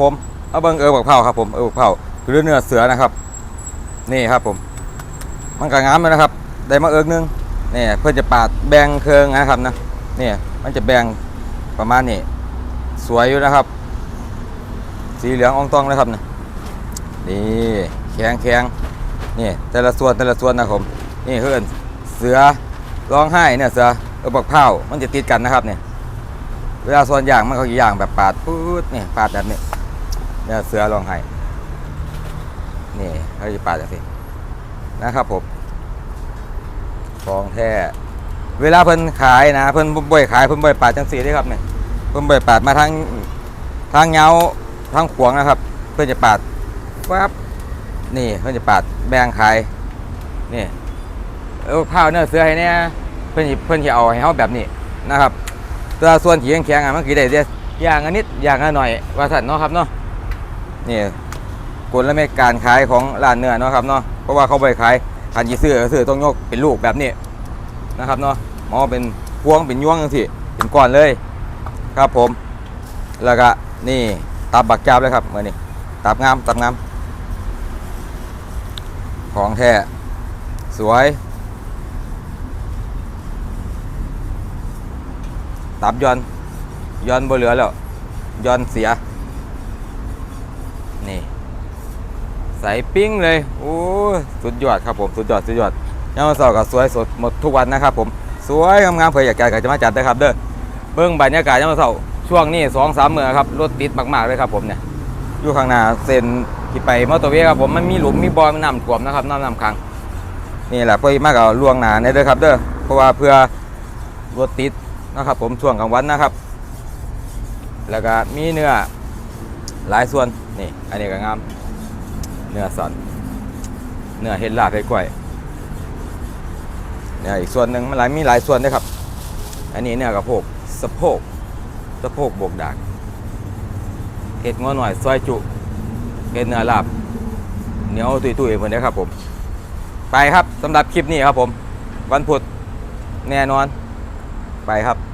ผมเอาเบิ้งเออบักเผาครับผมเออบักเผาหรือเนื้อเสือนะครับ นี่ครับผม มันก็งามเลยนะครับ ได้มาเอิกนึงนี่เพื่อจะปาดแบ่งเครื่องนะครับนะนี่มันจะแบ่งประมาณนี้สวยอยู่นะครับ สีเหลืองอ่องต้องเลยครับนะนี่แข็งแข็งนี่แต่ละส่วนแต่ละส่วนนะผมนี่เพื่อนเสือร้องไห้เนี่ยเสือเออบักเผามันจะติดกันนะครับเนี่ยเวลาส่วนอย่างมันก็อีกอย่างแบบปาดปื๊ดนี่ปาดแบบนี้ เนี่ยเสือลองไห้นี่เขาจะปาดแบบนี้นะครับผมของแท้เวลาเพิ่นขายนะเพิ่นบ่อยขายเพิ่นบ่อยปาดจังสีได้ครับเนี่ยเพิ่นบ่อยปาดมาทางทางเงาทางขวงนะครับ เพื่อจะปาดปั๊บนี่เพื่อจะปาดแบงขายนี่เออผ้าเนื้อเสือให้เนี่ยเพิ่นเพิ่นจะเอาให้เฮาแบบนี้นะครับตัวส่วนที่แข็งๆอะมันกี่ได้เดียอย่างอันนิดอย่างอันหน่อยว่าสันเนาะครับเนาะ นี่กลเม็ดการขายของร้านเนื้อเนาะครับเนาะเพราะว่าเขาไปขายคันยีซื้อซื้อต้องยกเป็นลูกแบบนี้นะครับเนาะมอเป็นพวงเป็นยวงจังซี่เป็นก้อนเลยครับผม แล้วก็นี่ตับบักจับเลยครับเมื่อนี้ตับงามตับงามของแท้สวย ตับย้อนย้อนบ่เหลือแล้วย้อนเสีย นี่ใส่ปิ้งเลยโอ้สุดยอดครับผมสุดยอดสุดยอดยามมาสอกับสวยสดหมดทุกวันนะครับผมสวยงามๆเผื่ออยากจัดก็จะมาจัดได้ครับเด้อเบิ้งบรรยากาศยามมาสอช่วงนี้สองสามเมื่อครับรถติดมากๆเลยครับผมเนี่ยอยู่ข้างหน้าเส้นที่ไปมอเตอร์เวย์ครับผมมันมีหลุมมีบอลมันน้ำท่วมนะครับน้ำน้ำขังนี่แหละเพื่อมากเอาล่วงหนาเนี่ยเด้อครับเด้อเพราะว่าเพื่อรถติดนะครับผมช่วงกลางวันนะครับ แล้วก็มีเนื้อ หลายส่วนนี่อันนี้ก็งามเนื้อสันเนื้อเห็ดลาบเห็ดกล้วยเนี่ยอีกส่วนหนึ่งมันหลายมีหลายส่วนด้วยครับ อันนี้เนื้อกระโพกสะโพกสะโพกบวกดากเห็ดงอหน่อยซอยจุเห็ดเนื้อลาบเหนียวตุยตุยเหมือนนี้ครับผม ไปครับสำหรับคลิปนี้ครับผม วันพุธแน่นอน ไปครับ